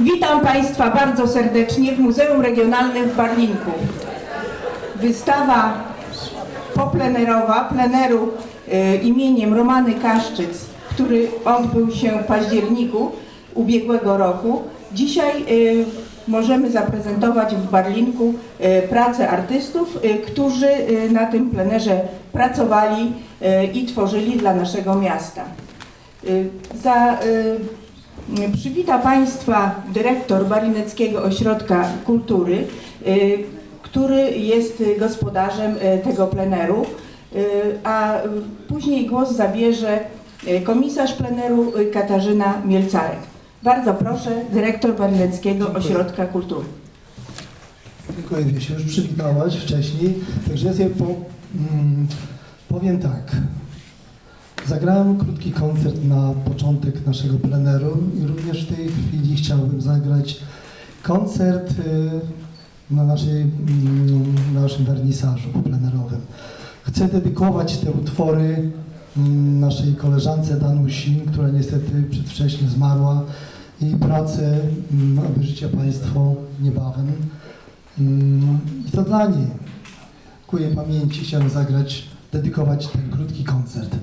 Witam Państwa bardzo serdecznie w Muzeum Regionalnym w Barlinku. Wystawa poplenerowa, pleneru e, imieniem Romany Kaszczyc, który odbył się w październiku ubiegłego roku. Dzisiaj e, możemy zaprezentować w Barlinku e, pracę artystów, e, którzy na tym plenerze pracowali i tworzyli dla naszego miasta. Y, Za, y, przywita Państwa dyrektor Barineckiego Ośrodka Kultury, y, który jest gospodarzem y, tego pleneru, y, a później głos zabierze komisarz pleneru Katarzyna Mielcarek. Bardzo proszę, dyrektor Barineckiego Dziękuję. Ośrodka Kultury. Dziękuję, Wiesiu, się już przywitałaś wcześniej. Także ja sobie po, mm, powiem tak. Zagrałem krótki koncert na początek naszego pleneru i również w tej chwili chciałbym zagrać koncert y, na, naszej, mm, na naszym wernisażu plenerowym. Chcę dedykować te utwory mm, naszej koleżance Danusi, która niestety przedwcześnie zmarła. Jej pracę, mm, aby życie Państwo niebawem. Mm, I to dla niej. Ku jej pamięci chciałem zagrać, dedykować ten krótki koncert.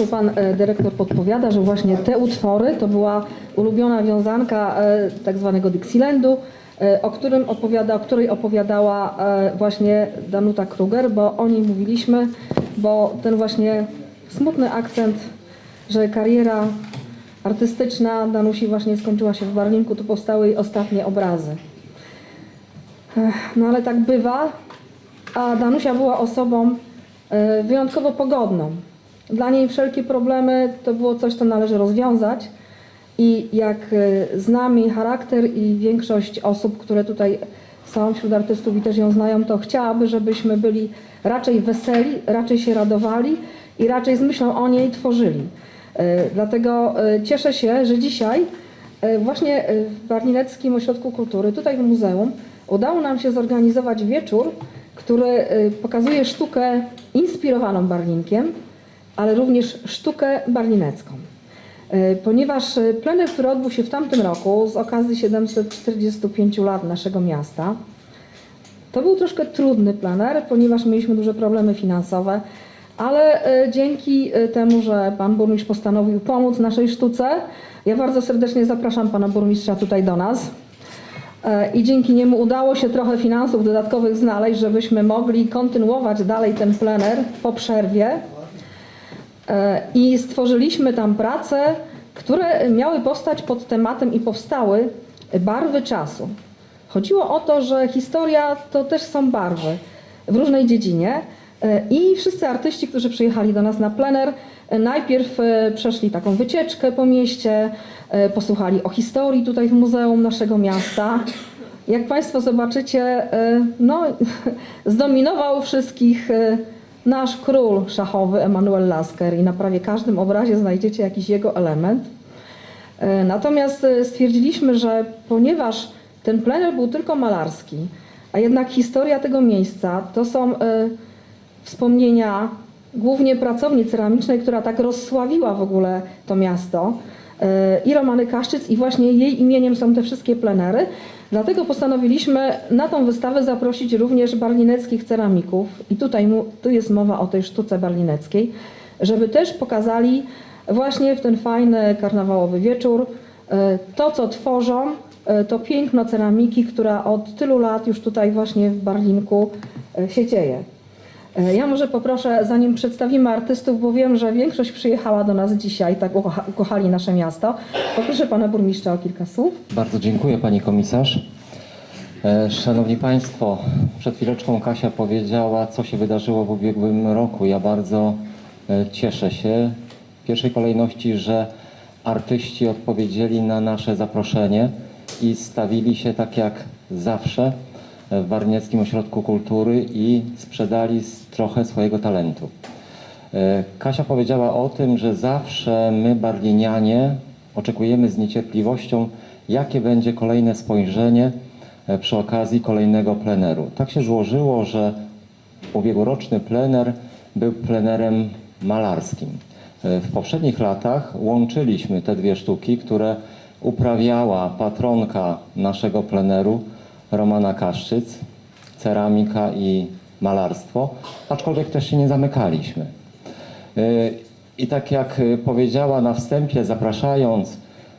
To pan e, dyrektor podpowiada, że właśnie te utwory to była ulubiona wiązanka e, tak zwanego Dixielandu, e, o, którym opowiada, o której opowiadała właśnie Danuta Kruger, bo o niej mówiliśmy, bo ten właśnie smutny akcent, że kariera artystyczna Danusi właśnie skończyła się w Barlinku, tu powstały jej ostatnie obrazy. No ale tak bywa, a Danusia była osobą wyjątkowo pogodną. Dla niej wszelkie problemy to było coś, co należy rozwiązać. I jak e, znam jej charakter i większość osób, które tutaj są wśród artystów i też ją znają, to chciałaby, żebyśmy byli raczej weseli, raczej się radowali i raczej z myślą o niej tworzyli. E, Dlatego e, cieszę się, że dzisiaj właśnie w Barlineckim Ośrodku Kultury, tutaj w muzeum, udało nam się zorganizować wieczór, który pokazuje sztukę inspirowaną Barlinkiem, ale również sztukę barlinecką. E, Ponieważ e, plener, który odbył się w tamtym roku z okazji 745 lat naszego miasta, to był troszkę trudny plener, ponieważ mieliśmy duże problemy finansowe, ale e, dzięki temu, że pan burmistrz postanowił pomóc naszej sztuce, ja bardzo serdecznie zapraszam pana burmistrza tutaj do nas. I dzięki niemu udało się trochę finansów dodatkowych znaleźć, żebyśmy mogli kontynuować dalej ten plener po przerwie. E, I stworzyliśmy tam prace, które miały powstać pod tematem i powstały barwy czasu. Chodziło o to, że historia to też są barwy w różnej dziedzinie. E, I wszyscy artyści, którzy przyjechali do nas na plener, e, najpierw przeszli taką wycieczkę po mieście, posłuchali o historii tutaj w muzeum naszego miasta. Jak Państwo zobaczycie, no, zdominował wszystkich nasz król szachowy Emanuel Lasker i na prawie każdym obrazie znajdziecie jakiś jego element. E, Natomiast e, stwierdziliśmy, że ponieważ ten plener był tylko malarski, a jednak historia tego miejsca to są e, wspomnienia głównie pracowni ceramicznej, która tak rozsławiła w ogóle to miasto i Romany Kaszczyc i właśnie jej imieniem są te wszystkie plenery. Dlatego postanowiliśmy na tą wystawę zaprosić również barlineckich ceramików i tutaj tu jest mowa o tej sztuce barlineckiej, żeby też pokazali właśnie w ten fajny karnawałowy wieczór e, to, co tworzą, e, to piękno ceramiki, która od tylu lat już tutaj właśnie w Barlinku e, się dzieje. E, Ja może poproszę, zanim przedstawimy artystów, bo wiem, że większość przyjechała do nas dzisiaj, tak ukocha- ukochali nasze miasto. Poproszę pana burmistrza o kilka słów. Bardzo dziękuję pani komisarz. E, Szanowni Państwo, przed chwileczką Kasia powiedziała, co się wydarzyło w ubiegłym roku. Ja bardzo e, cieszę się w pierwszej kolejności, że artyści odpowiedzieli na nasze zaproszenie i stawili się tak jak zawsze w Warnieckim Ośrodku Kultury i sprzedali trochę swojego talentu. E, Kasia powiedziała o tym, że zawsze my, barlinianie, oczekujemy z niecierpliwością, jakie będzie kolejne spojrzenie e, przy okazji kolejnego pleneru. Tak się złożyło, że ubiegłoroczny plener był plenerem malarskim. E, W poprzednich latach łączyliśmy te dwie sztuki, które uprawiała patronka naszego pleneru, Romana Kaszczyc, ceramika i malarstwo, aczkolwiek też się nie zamykaliśmy. Y, I tak jak y, powiedziała na wstępie, zapraszając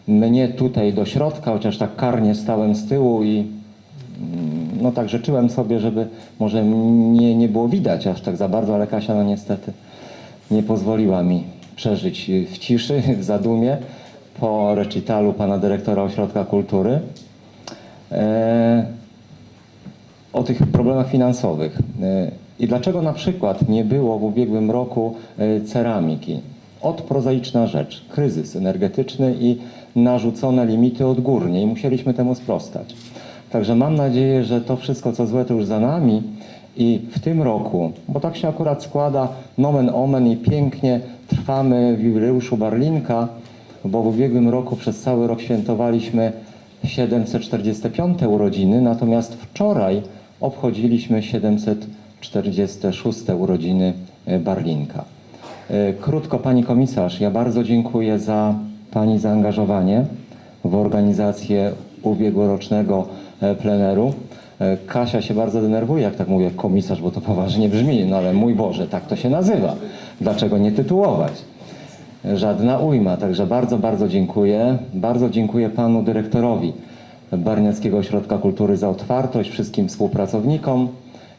mnie tutaj do środka, chociaż tak karnie stałem z tyłu i mm, no tak życzyłem sobie, żeby może mnie nie było widać aż tak za bardzo, ale Kasia no niestety nie pozwoliła mi przeżyć y, w ciszy, w zadumie po recitalu pana dyrektora Ośrodka Kultury. E, o tych problemach finansowych. E, I dlaczego na przykład nie było w ubiegłym roku e, ceramiki? Od prozaiczna rzecz, kryzys energetyczny i narzucone limity odgórnie i musieliśmy temu sprostać. Także mam nadzieję, że to wszystko co złe to już za nami i w tym roku, bo tak się akurat składa, nomen omen i pięknie trwamy w jubileuszu Barlinka, bo w ubiegłym roku przez cały rok świętowaliśmy 745 urodziny, natomiast wczoraj obchodziliśmy 746 urodziny e, Barlinka. E, Krótko Pani Komisarz, ja bardzo dziękuję za Pani zaangażowanie w organizację ubiegłorocznego e, pleneru. Kasia się bardzo denerwuje, jak tak mówię komisarz, bo to poważnie brzmi, no ale mój Boże, tak to się nazywa. Dlaczego nie tytułować? żadna ujma. Także bardzo, bardzo dziękuję. Bardzo dziękuję panu dyrektorowi Barniackiego Ośrodka Kultury za otwartość, wszystkim współpracownikom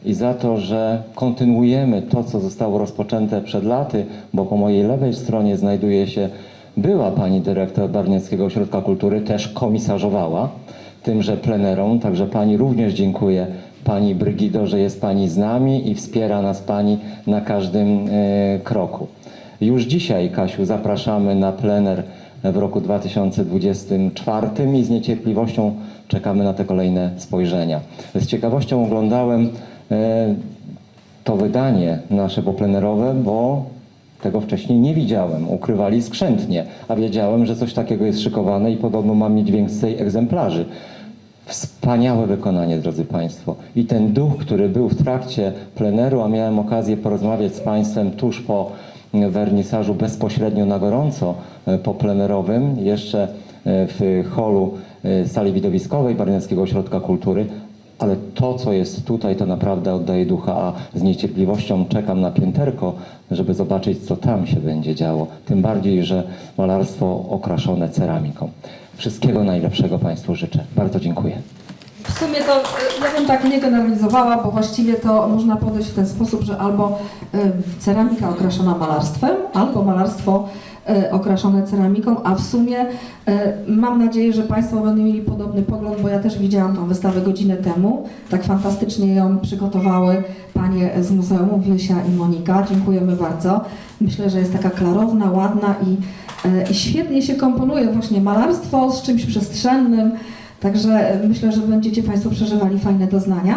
i za to, że kontynuujemy to, co zostało rozpoczęte przed laty, bo po mojej lewej stronie znajduje się była pani dyrektor Barniackiego Ośrodka Kultury, też komisarzowała tymże plenerom, także pani również dziękuję pani Brygido, że jest pani z nami i wspiera nas pani na każdym e, kroku. Już dzisiaj, Kasiu, zapraszamy na plener w roku 2024 i z niecierpliwością czekamy na te kolejne spojrzenia. Z ciekawością oglądałem e, to wydanie nasze poplenerowe, bo tego wcześniej nie widziałem. Ukrywali skrzętnie, a wiedziałem, że coś takiego jest szykowane i podobno mam mieć więcej egzemplarzy. Wspaniałe wykonanie, drodzy Państwo. I ten duch, który był w trakcie pleneru, a miałem okazję porozmawiać z Państwem tuż po wernisażu bezpośrednio na gorąco e, po plenerowym, jeszcze e, w holu e, sali widowiskowej Barniackiego Ośrodka Kultury, ale to, co jest tutaj, to naprawdę oddaje ducha, a z niecierpliwością czekam na pięterko, żeby zobaczyć, co tam się będzie działo. Tym bardziej, że malarstwo okraszone ceramiką. Wszystkiego najlepszego Państwu życzę. Bardzo dziękuję. W sumie to y, ja bym tak nie generalizowała, bo właściwie to można podejść w ten sposób, że albo y, ceramika okraszona malarstwem, albo malarstwo y, okraszone ceramiką, a w sumie mam nadzieję, że Państwo będą mieli podobny pogląd, bo ja też widziałam tą wystawę godzinę temu. Tak fantastycznie ją przygotowały Panie z Muzeum, Wiesia i Monika. Dziękujemy bardzo. Myślę, że jest taka klarowna, ładna i, i świetnie się komponuje właśnie malarstwo z czymś przestrzennym, Także e, myślę, że będziecie Państwo przeżywali fajne doznania.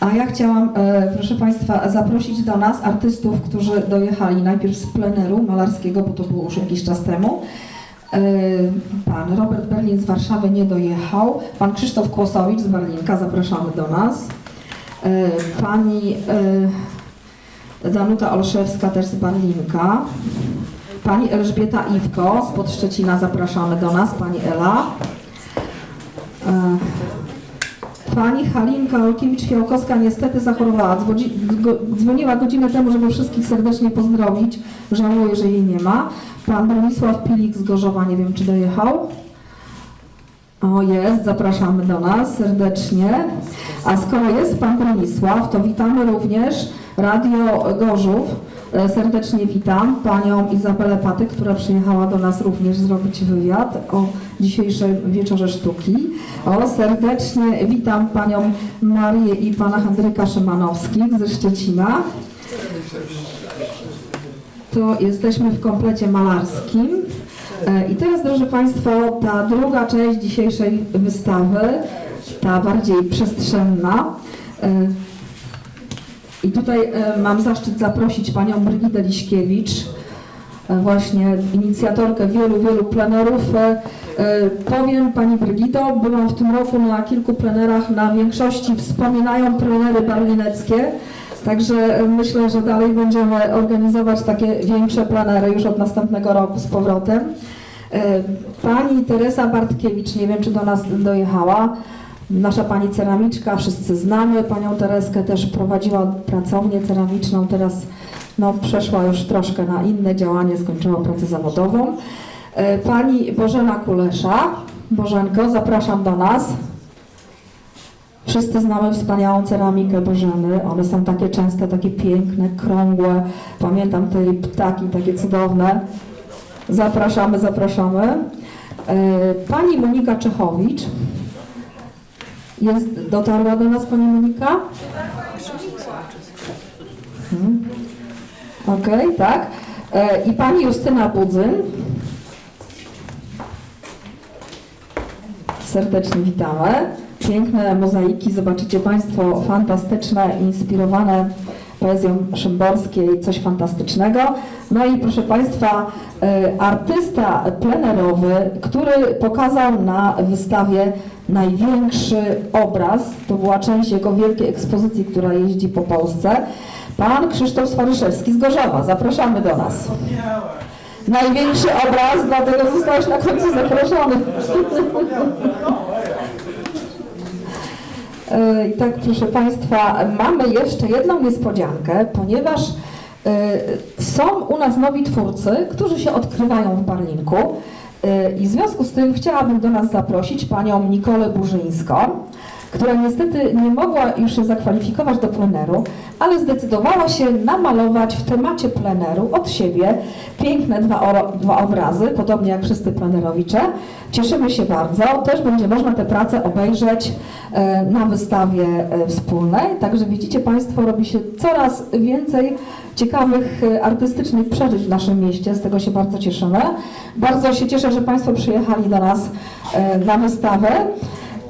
A ja chciałam, e, proszę Państwa, zaprosić do nas artystów, którzy dojechali najpierw z pleneru malarskiego, bo to było już jakiś czas temu. E, Pan Robert Berlin z Warszawy nie dojechał. Pan Krzysztof Kłosowicz z Berlinka, zapraszamy do nas. Pani Danuta Olszewska też z Berlinka. Pani Elżbieta Iwko z Podszczecina, zapraszamy do nas. Pani Ela. E, Pani Halinka Olkiewicz-Fiałkowska niestety zachorowała. Dzwoniła godzinę temu, żeby wszystkich serdecznie pozdrowić. Żałuję, że jej nie ma. Pan Bronisław Pilik z Gorzowa, nie wiem czy dojechał. O jest, zapraszamy do nas serdecznie. A skoro jest Pan Bronisław, to witamy również Radio Gorzów. E, Serdecznie witam Panią Izabelę Patyk, która przyjechała do nas również zrobić wywiad o dzisiejszym wieczorze sztuki. O, serdecznie witam Panią Marię i Pana Henryka Szymanowskich ze Szczecina. To jesteśmy w komplecie malarskim. E, I teraz, drodzy Państwo, ta druga część dzisiejszej wystawy, ta bardziej przestrzenna. I tutaj e, mam zaszczyt zaprosić Panią Brygidę Liśkiewicz, e, właśnie inicjatorkę wielu, wielu plenerów. E, Powiem Pani Brygido, byłam w tym roku na kilku plenerach, na większości wspominają plenery berlineckie. Także myślę, że dalej będziemy organizować takie większe plenery już od następnego roku z powrotem. Pani Teresa Bartkiewicz, nie wiem czy do nas dojechała, nasza pani ceramiczka, wszyscy znamy panią Tereskę, też prowadziła pracownię ceramiczną, teraz no, przeszła już troszkę na inne działanie, skończyła pracę zawodową. E, Pani Bożena Kulesza, Bożenko, zapraszam do nas. Wszyscy znamy wspaniałą ceramikę Bożeny. One są takie często, takie piękne, krągłe. Pamiętam te ptaki, takie cudowne. Zapraszamy, zapraszamy. E, Pani Monika Czechowicz. Jest, dotarła do nas Pani Monika? Hmm. Okej, tak. E, I Pani Justyna Budzyn. Serdecznie witamy. Piękne mozaiki, zobaczycie Państwo, fantastyczne, inspirowane poezją Szymborskiej, coś fantastycznego. No i proszę Państwa, e, artysta plenerowy, który pokazał na wystawie największy obraz, to była część jego wielkiej ekspozycji, która jeździ po Polsce, pan Krzysztof Swaryszewski z Gorzowa. Zapraszamy do nas. Największy obraz, dlatego zostałeś na końcu zaproszony. E, I tak, proszę Państwa, mamy jeszcze jedną niespodziankę, ponieważ Y, Są u nas nowi twórcy, którzy się odkrywają w Barlinku y, i w związku z tym chciałabym do nas zaprosić panią Nikolę Burzyńską, która niestety nie mogła już się zakwalifikować do pleneru, ale zdecydowała się namalować w temacie pleneru od siebie piękne dwa, dwa obrazy, podobnie jak wszyscy plenerowicze. Cieszymy się bardzo. Też będzie można te prace obejrzeć e, na wystawie e, wspólnej. Także widzicie Państwo, robi się coraz więcej ciekawych e, artystycznych przeżyć w naszym mieście. Z tego się bardzo cieszymy. Bardzo się cieszę, że Państwo przyjechali do nas na wystawę.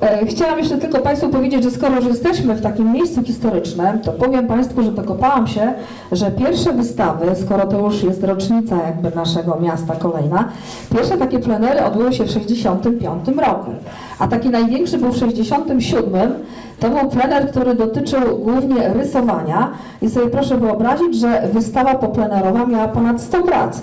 E, Chciałam jeszcze tylko Państwu powiedzieć, że skoro już jesteśmy w takim miejscu historycznym, to powiem Państwu, że dokopałam się, że pierwsze wystawy, skoro to już jest rocznica jakby naszego miasta kolejna, pierwsze takie plenery odbyły się w 65 roku, a taki największy był w 67. To był plener, który dotyczył głównie rysowania i sobie proszę wyobrazić, że wystawa poplenerowa miała ponad 100 prac.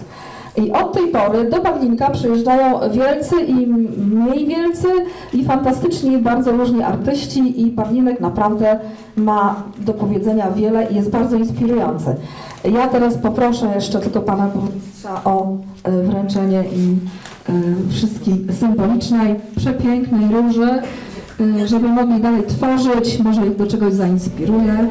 I od tej pory do Barlinka przyjeżdżają wielcy i mniej wielcy i fantastyczni, bardzo różni artyści i Barlinek naprawdę ma do powiedzenia wiele i jest bardzo inspirujący. Ja teraz poproszę jeszcze tylko pana burmistrza o e, wręczenie i e, wszystkiej symbolicznej, przepięknej róży, e, żeby mogli dalej tworzyć, może ich do czegoś zainspiruje.